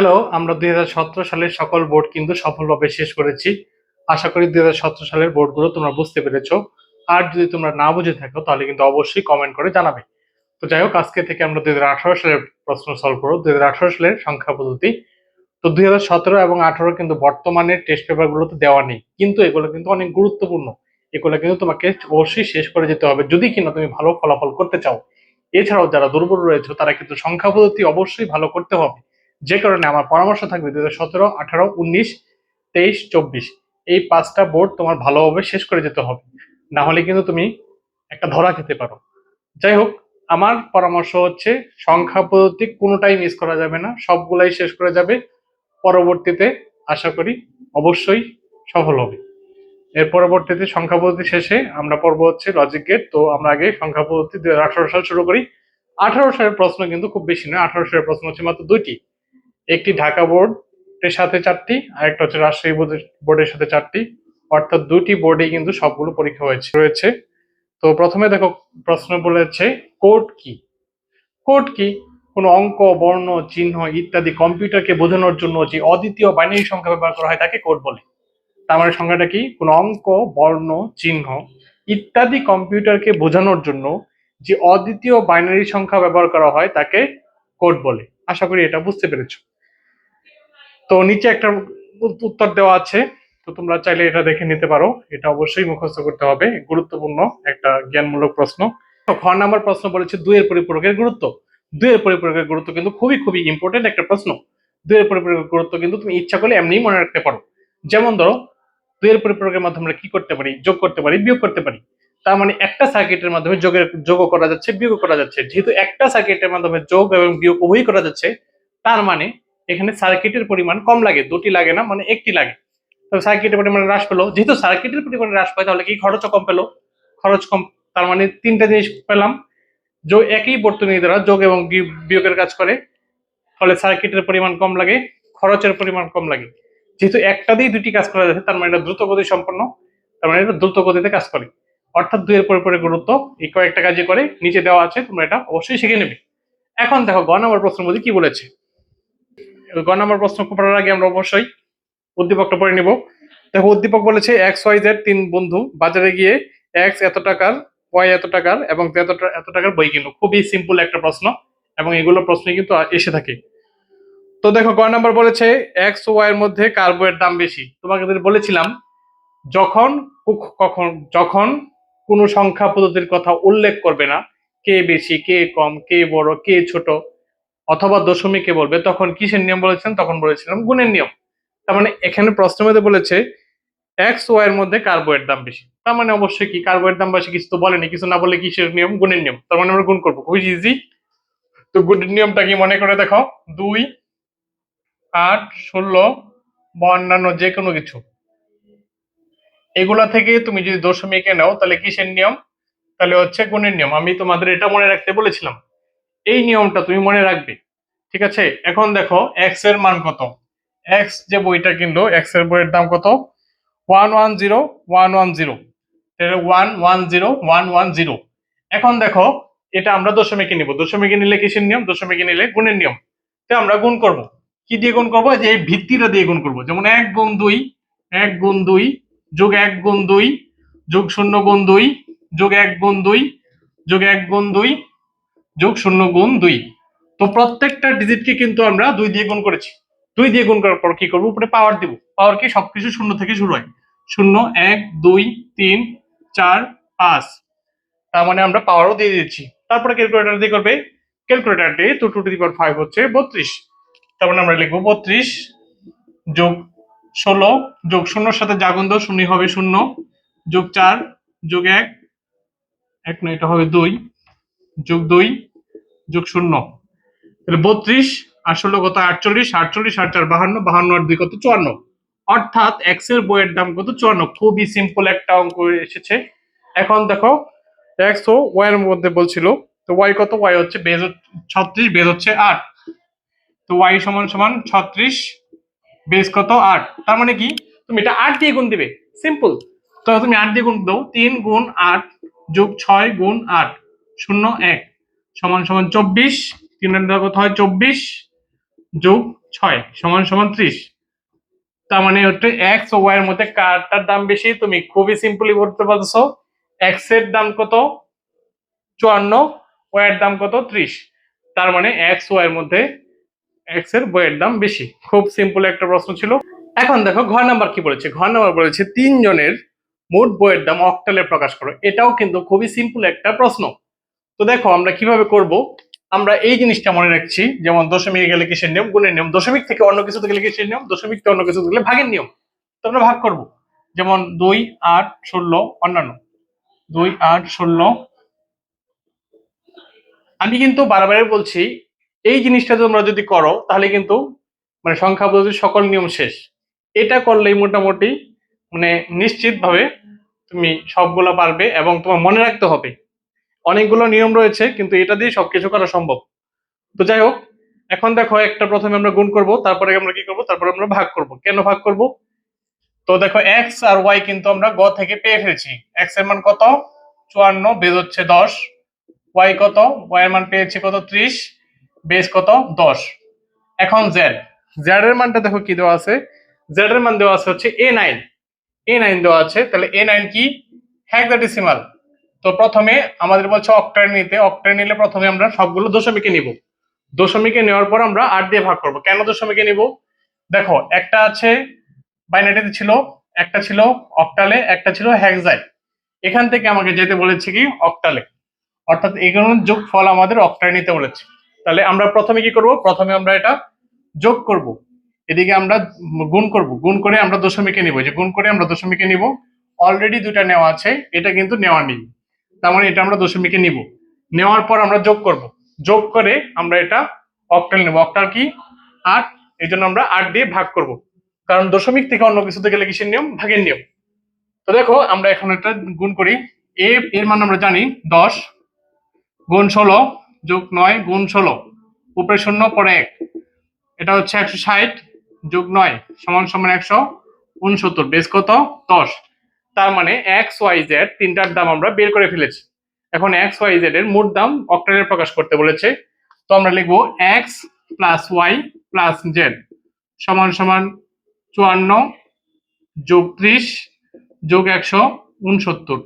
Hello, আমরা দুই হাজার সতেরো সালের সকল বোর্ড কিন্তু সফলভাবে শেষ করেছি। আশা করি দুই হাজার সতেরো সালের বোর্ডগুলো তোমরা বুঝতে পেরেছ। আর যদি তোমরা না বুঝে থাকো, তাহলে কিন্তু অবশ্যই কমেন্ট করে জানাবে। তো যাই হোক, আজকে থেকে আমরা দুই হাজার আঠারো সালের প্রশ্ন সলভ করব। দুই সালের সংখ্যা পদ্ধতি। তো দুই হাজার সতেরো এবং আঠারো কিন্তু বর্তমানে টেস্ট পেপার গুলোতে দেওয়া নেই। কিন্তু এগুলো কিন্তু অনেক গুরুত্বপূর্ণ। এগুলো কিন্তু তোমাকে অবশ্যই শেষ করে যেতে হবে। যদি কিনা তুমি ভালো ফলাফল করতে চাও, এছাড়াও যারা দুর্বল রয়েছে, তারা কিন্তু সংখ্যা পদ্ধতি অবশ্যই ভালো করতে হবে। যে কারণে আমার পরামর্শ থাকবে দু হাজার সতেরো, আঠারো, উনিশ, তেইশ, চব্বিশ। এই পাঁচটা বোর্ড তোমার ভালোভাবে শেষ করে যেতে হবে। না হলে কিন্তু তুমি একটা ধরা খেতে পারো। যাই হোক, আমার পরামর্শ হচ্ছে সংখ্যা পদ্ধতি কোনোটাই মিস করা যাবে না, সবগুলাই শেষ করে যাবে। পরবর্তীতে আশা করি অবশ্যই সফল হবে। এর পরবর্তীতে সংখ্যা পদ্ধতি শেষে আমরা পড়ব হচ্ছে লজিক গেট তো আমরা আগে সংখ্যা পদ্ধতি দুই সাল শুরু করি। আঠারো সালের প্রশ্ন কিন্তু খুব বেশি নয়, আঠারো সালের প্রশ্ন হচ্ছে মাত্র দুইটি। একটি ঢাকা বোর্ডের সাথে চারটি আর একটা হচ্ছে রাজশাহী বোর্ডের সাথে চারটি। অর্থাৎ দুটি বোর্ডে কিন্তু সবগুলো পরীক্ষা হয়েছে, রয়েছে। তো প্রথমে দেখো প্রশ্ন বলেছে, কোড কি? কোড কি? কোনো অঙ্ক, বর্ণ, চিহ্ন ইত্যাদি কম্পিউটারকে বোঝানোর জন্য যে অদ্বিতীয় বাইনারি সংখ্যা ব্যবহার করা হয় তাকে কোড বলে। তার মানে সংখ্যাটা কি? কোনো অঙ্ক, বর্ণ, চিহ্ন ইত্যাদি কম্পিউটারকে বোঝানোর জন্য যে অদ্বিতীয় বাইনারি সংখ্যা ব্যবহার করা হয় তাকে কোড বলে। আশা করি এটা বুঝতে পেরেছ। তো নিচে একটা উত্তর দেওয়া আছে। তো তোমরা চাইলে এটা দেখে নিতে পারো। এটা অবশ্যই মুখস্থ করতে হবে। গুরুত্বপূর্ণ একটা জ্ঞানমূলক প্রশ্ন। খ নাম্বার প্রশ্ন বলেছে, দুইয়ের পরিপূরকের গুরুত্ব। দুইয়ের পরিপূরকের গুরুত্ব কিন্তু খুবই খুবই ইম্পর্টেন্ট একটা প্রশ্ন। দুইয়ের পরিপূরকের গুরুত্ব কিন্তু তুমি ইচ্ছা করলে এমনি মনে রাখতে পারো। যেমন ধরো, দুইয়ের পরিপূরকের মাধ্যমে আমরা কি করতে পারি? যোগ করতে পারি, বিয়োগ করতে পারি। তার মানে একটা সার্কিটের মাধ্যমে যোগের যোগ করা যাচ্ছে বিয়োগ করা যাচ্ছে। যেহেতু একটা সার্কিটের মাধ্যমে যোগ এবং বিয়োগ উভয়ই করা যাচ্ছে, তার মানে এখানে সার্কিটের পরিমাণ কম লাগে, দুটি লাগে না মানে একটি লাগে। তবে সার্কিটের পরিমাণ হ্রাস পেল। যেহেতু সার্কিটের পরিমাণ হ্রাস পায়, তাহলে কি খরচও কম পেল? খরচ কম, তার মানে তিনটা জিনিস পেলাম। যোগ একই বর্তনী দ্বারা যোগ এবং বিয়োগের কাজ করে। ফলে সার্কিটের পরিমাণ কম লাগে, খরচের পরিমাণ কম লাগে। যেহেতু একটা দিয়ে দুটি কাজ করা যাচ্ছে, তার মানে এটা দ্রুত গতি সম্পন্ন, তার মানে এটা দ্রুত গতিতে কাজ করে। অর্থাৎ দুইয়ের পরে পরে গুরুত্ব, এই কয়েকটা কাজে করে, নিচে দেওয়া আছে, তোমরা এটা অবশ্যই শিখে নেবে। এখন দেখো, গ নম্বর প্রশ্ন কি বলেছে? গ নম্বর প্রশ্ন করার আগে আমরা অবশ্যই উদ্দীপকটা পড়ে নিব। দেখো, উদ্দীপক বলেছে এক্স ওয়াই জেড তিন বন্ধু। বাজারে গিয়ে এক্স এত টাকার ওয়াই এত টাকার এবং এত এত টাকার বই কিনলো খুবই সিম্পল একটা প্রশ্ন এবং এগুলো প্রশ্ন কিন্তু এসে থাকে। তো দেখো, গ নাম্বার বলেছে এক্স ওয়াই এর মধ্যে কার বইয়ের দাম বেশি। তোমাকে বলেছিলাম, যখন কখন, যখন কোনো সংখ্যা পদ্ধতির কথা উল্লেখ করবে না, কে বেশি, কে কম, কে বড়, কে ছোট অথবা দশমিকে বলবে, তখন কিসের নিয়ম বলেছেন তখন বলেছিলাম গুণের নিয়ম। তার মানে এখানে প্রশ্নের মধ্যে বলেছে এক্স ওয়াই এর মধ্যে কার্বোয়ের দাম বেশি। তার মানে অবশ্যই কি? কার্বোয়ের দাম বেশি কিছু তো বলেনি, কিছু না বলে কিসের নিয়ম? গুণের নিয়ম। তার মানে আমরা গুণ করব। খুবই ইজি তো গুণের নিয়মটা কি মনে করে দেখো? দুই, আট, ষোলো বা অন্যান্য যে কোনো কিছু। এগুলা থেকে তুমি যদি দশমিকে নাও, তাহলে কিসের নিয়ম? তাহলে হচ্ছে গুণের নিয়ম। আমি তোমাদের এটা মনে রাখতে বলেছিলাম। এই নিয়মটা তুমি মনে রাখবে। ঠিক আছে? এখন দেখো এক্সের মান কত? এক্স যে বইটা কিনলো এক্সের বইয়ের দাম কত? One one zero one one zero one one zero one one zero এখন দেখো, এটা আমরা দশমিকে নিব। দশমিকে নিলে কিসের নিয়ম? দশমিকে নিলে গুণের নিয়ম। তো আমরা গুণ করব। কি দিয়ে গুণ করব? যে এই ভিত্তিটা দিয়ে গুণ করব। যেমন এক গুণ দুই, এক গুণ দুই যোগ এক গুণ দুই যোগ শূন্য গুণ দুই যোগ এক গুণ দুই যোগ এক গুণ দুই যোগ শূন্য গুণ দুই। তো প্রত্যেকটা ডিজিটকে কিন্তু আমরা দুই দিয়ে গুণ করেছি। দুই দিয়ে গুণ করার পর কি করব? উপরে পাওয়ার দিব। পাওয়ার কি? সবকিছু শূন্য থেকে শুরু হয়। শূন্য, এক, দুই, তিন, চার, পাঁচ। তার মানে আমরা পাওয়ারও দিয়ে দিচ্ছি। তারপরে ক্যালকুলেটার দিয়ে করবে। ক্যালকুলেটার দিয়ে টু টু টু ফাইভ হচ্ছে বত্রিশ। তার মানে আমরা লিখব বত্রিশ যোগ ষোলো। যোগ শূন্যর সাথে জাগন্দ শূন্য হবে শূন্য। যোগ চার, যোগ এক। এক নয় এটা হবে দুই। যোগ দুই, যোগ শূন্য। তাহলে বত্রিশ আর ষোলো কত? আটচল্লিশ আটচল্লিশ আট চার বাহান্ন বাহান্ন আর দুই কত? চুয়ান্ন। অর্থাৎ এক্সের বইয়ের দাম কত? চুয়ান্ন। খুবই সিম্পল একটা অঙ্ক এসেছে। এখন দেখো এক্স ও ওয়াই এর মধ্যে বলছিল, তো ওয়াই কত? ওয়াই হচ্ছে বেজ ছত্রিশ, বেজ হচ্ছে আট। তো ওয়াই সমান সমান ছত্রিশ, বেজ কত? আট। তার মানে কি? তুমি এটা আট দিয়ে গুণ দিবে। সিম্পল তো তুমি আট দিয়ে গুণ দাও, তিন গুণ আট যোগ ছয় গুণ আট। শূন্য এক সমান সমান চব্বিশ, তিন নম্বর কত হয় চব্বিশ যোগ ছয় সমান সমান ত্রিশ। তার মানে হচ্ছে এক্স ও ওয়াই এর মধ্যে কারটার দাম বেশি, তুমি খুবই সিম্পলি বলতে পারছ। এক্সের দাম কত? চুয়ান্ন ওয়াই এর দাম কত? ত্রিশ। তার মানে এক্স ওয়াই এর মধ্যে এক্সের বইয়ের দাম বেশি। খুব সিম্পল একটা প্রশ্ন ছিল। এখন দেখো, ঘর নাম্বার কি বলেছে? ঘর নাম্বার বলেছে, তিনজনের মোট বইয়ের দাম অক্টালে প্রকাশ করো। এটাও কিন্তু খুবই সিম্পল একটা প্রশ্ন। তো দেখো, আমরা কীভাবে করব? আমরা এই জিনিসটা মনে রাখছি, যেমন দশমিক গেলে কিসের নিয়ম? গুণের নিয়ম। দশমিক থেকে অন্য কিছুতে গেলে কিসের নিয়ম? দশমিক থেকে অন্য কিছুতে গেলে ভাগের নিয়ম। তো আমরা ভাগ করব। যেমন দুই, আট, ষোলো, অন্যান্য। দুই, আট, ষোলো। আমি কিন্তু বারবারই বলছি, এই জিনিসটা তোমরা যদি করো, তাহলে কিন্তু মানে সংখ্যা পদ্ধতির সকল নিয়ম শেষ। এটা করলেই মোটামুটি মানে নিশ্চিতভাবে তুমি সবগুলো পারবে এবং তোমার মনে রাখতে হবে। অনেকগুলো নিয়ম রয়েছে, কিন্তু এটা দিয়ে সবকিছু করা সম্ভব। তো যাই হোক, এখন দেখো একটা প্রথমে আমরা গুণ করব, তারপরে আমরা কি করব, তারপরে আমরা ভাগ করব। কেন ভাগ করব? তো দেখো এক্স আর ওয়াই কিন্তু আমরা গ থেকে পেয়ে ফেলেছি। এক্সের মান কত? চুয়ান্ন, বেজ হচ্ছে দশ। ওয়াই কত? ওয়াই এর মান পেয়েছি কত? ত্রিশ। বেজ কত? দশ। এখন জেড জেড এর মানটা দেখো কি দেওয়া আছে? জেড এর মান দেওয়া আছে হচ্ছে এ নাইন এ নাইন দেওয়া আছে, তাহলে এ নাইন কি? হ্যাকডেসিমাল তো প্রথমে আমাদের বলছে অক্টায় নিতে। নিলে প্রথমে আমরা সবগুলো দশমিকে নিব। দশমিকে নেওয়ার পর আমরা আট দিয়ে ভাগ করব। কেন দশমিকে নিব? দেখো, একটা আছে বাইনারিতে ছিল, একটা ছিল অক্টালে একটা ছিল হ্যাকজাই এখান থেকে আমাকে যেতে বলেছে কি? অক্টালে অর্থাৎ এগুলোর যোগ ফল আমাদের অক্টায় নিতে বলেছে। তাহলে আমরা প্রথমে কি করব? প্রথমে আমরা এটা যোগ করব। এদিকে আমরা গুণ করব। গুণ করে আমরা দশমিকে নিব। যে গুণ করে আমরা দশমিকে নিব। অলরেডি দুটা নেওয়া আছে। এটা কিন্তু নেওয়া নেই। তার মানে এটা আমরা দশমিকে নিব। নেওয়ার পর আমরা যোগ করব। যোগ করে আমরা এটা অক্টাল নেব। অক্টাল কি? আট। এই জন্য আমরা আট দিয়ে ভাগ করব। কারণ দশমিক থেকে অন্য কিছুতে গেলে কিসের নিয়ম? ভাগের নিয়ম। তো দেখো, আমরা এখন একটা গুণ করি। এ, এর মান আমরা জানি দশ গুণ ষোলো যোগ নয় গুণ ষোলো। উপরে শূন্য, পরে এক। এটা হচ্ছে একশো ষাট যোগ নয় সমান সমান একশো উনসত্তর। বেশ কত? দশ। তার মানে এক্স ওয়াই জেড তিনটার দাম আমরা বের করে ফেলেছি। এখন এক্স ওয়াই জেড এর মোট দাম অক্টালে প্রকাশ করতে বলেছে। তো আমরা লিখব X plus Y plus Z সমান সমান চুয়ান্ন যোগ ত্রিশ যোগ একশো উনসত্তর।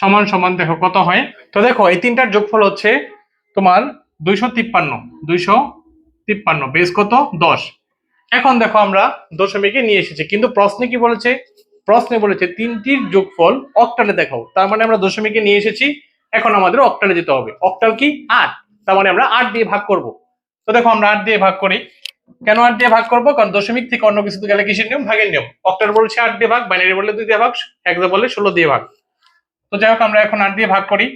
সমান সমান দেখো কত হয়। তো দেখো, এই তিনটার যোগফল হচ্ছে তোমার দুইশো তিপ্পান্ন দুইশো তিপ্পান্ন। বেশ কত? দশ। এখন দেখো আমরা দশমিকে নিয়ে এসেছি, কিন্তু প্রশ্নে কি বলেছে? প্রশ্নে বলেছে তিনটির যোগফল অক্টালে দেখাও। তার মানে আমরা দশমিকে নিয়ে এসেছি, এখন আমাদের অক্টালে যেতে হবে। অক্টাল কি? আট। তার মানে আমরা আট দিয়ে ভাগ করব। তো দেখো আমরা আট দিয়ে ভাগ করি। কেন আট দিয়ে ভাগ করব? কারণ দশমিক থেকে অন্য কিছুতে গেলে কিসের নিয়ম, ভাগের নিয়ম। অক্টাল বলছে আট দিয়ে ভাগ বাইনারি বললে দুই দিয়ে ভাগ হেক্সা বললে ষোলো দিয়ে ভাগ। তো যাই হোক, আমরা এখন আট দিয়ে ভাগ করি।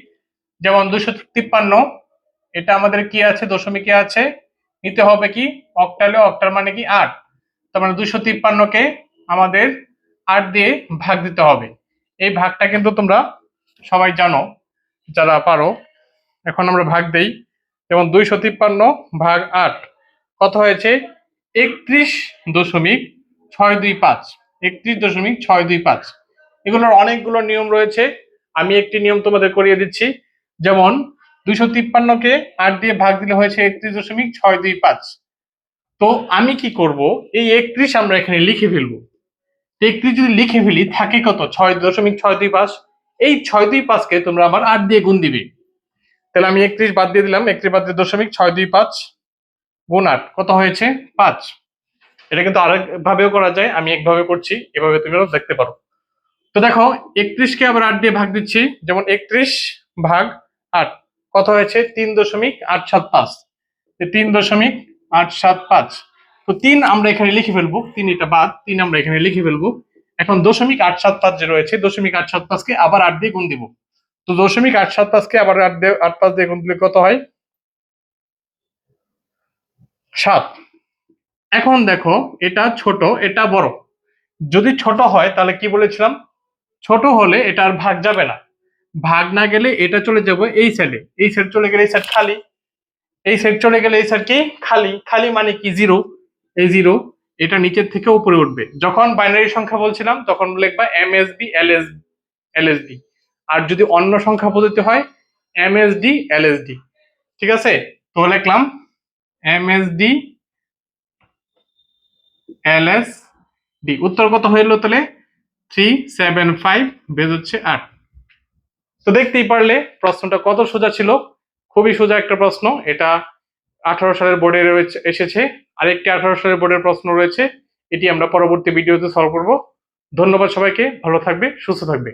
যেমন দুশো তিপ্পান্ন, এটা আমাদের কি আছে? দশমিকে আছে। নিতে হবে কি? অক্টালে অক্টাল মানে কি? আট। তার মানে দুশো তিপ্পান্নকে আমাদের আট দিয়ে ভাগ দিতে হবে। এই ভাগটা কিন্তু তোমরা সবাই জানো, যারা পারো। এখন আমরা ভাগ দেই, যেমন দুইশো তিপ্পান্ন ভাগ আট, কত হয়েছে? একত্রিশ দশমিক ছয় দুই পাঁচ, একত্রিশ দশমিক ছয় দুই পাঁচ। এগুলোর অনেকগুলো নিয়ম রয়েছে। আমি একটি নিয়ম তোমাদের করিয়ে দিচ্ছি। যেমন, দুইশো তিপ্পান্নকে আট দিয়ে ভাগ দিলে হয়েছে একত্রিশ দশমিক ছয় দুই পাঁচ। তো আমি কি করব? এই একত্রিশ আমরা এখানে লিখে ফেলব। একত্রিশ যদি লিখে ফেলি, থাকে কত? ছয় দশমিক ছয় দুই পাঁচ। এই ছয় দুই পাঁচকে তোমরা আবার আট দিয়ে গুণ দিবে। তাহলে আমি একত্রিশ বাদ দিয়ে দিলাম, একত্রিশ বাদ দিয়ে দশমিক ছয় দুই পাঁচ গুণ আট। কত হয়েছে? পাঁচ। এটা কিন্তু আরেক ভাবেও করা যায়, আমি একভাবে করছি, এভাবে তুমি দেখতে পারো। তো দেখো, একত্রিশকে আবার আট দিয়ে ভাগ দিচ্ছি, যেমন একত্রিশ ভাগ আট। কত হয়েছে? তিন দশমিক আট সাত পাঁচ। তিন দশমিক আট সাত পাঁচ। তো তিন আমরা এখানে লিখে ফেলব, তিন এটা বাদ, তিন আমরা এখানে লিখে ফেলব। এখন দশমিক আট সাত পাঁচ যে রয়েছে, দশমিক আট সাত পাঁচকে আবার আট দিয়ে গুণ দিব। তো দশমিক আট সাত পাঁচকে আবার আট দিয়ে, আট পাঁচ দিয়ে গুণ দিলে কত হয়? সাত। এখন দেখো, এটা ছোট, এটা বড়। যদি ছোট হয়, তাহলে কি বলেছিলাম? ছোট হলে এটা আর ভাগ যাবে না। ভাগ না গেলে এটা চলে যাবে এই সাইডে এই সাইড চলে গেলে এই সাইড খালি। এই সাইড চলে গেলে এই সাইড কি? খালি। খালি মানে কি? জিরো জিরো এটা নিচের থেকে উপরে উঠবে। যখন বাইনারি সংখ্যা বলছিলাম, তখন লিখবা M S B L S L S D আর যদি অন্য সংখ্যা পদ্ধতি হয় M S D L S D ঠিক আছে? তো লিখলাম M S D L S D উত্তর কত হইল তাহলে? থ্রি সেভেন ফাইভ বেজ হচ্ছে আট। তো দেখতেই পারলে প্রশ্নটা কত সোজা ছিল? খুবই সোজা একটা প্রশ্ন। এটা আঠারো সালের বোর্ডে রয়েছে, এসেছে। আরেকটি আঠারো সালের বোর্ডের প্রশ্ন রয়েছে, এটি আমরা পরবর্তী ভিডিওতে সলভ করব। ধন্যবাদ সবাইকে, ভালো থাকবে, সুস্থ থাকবে।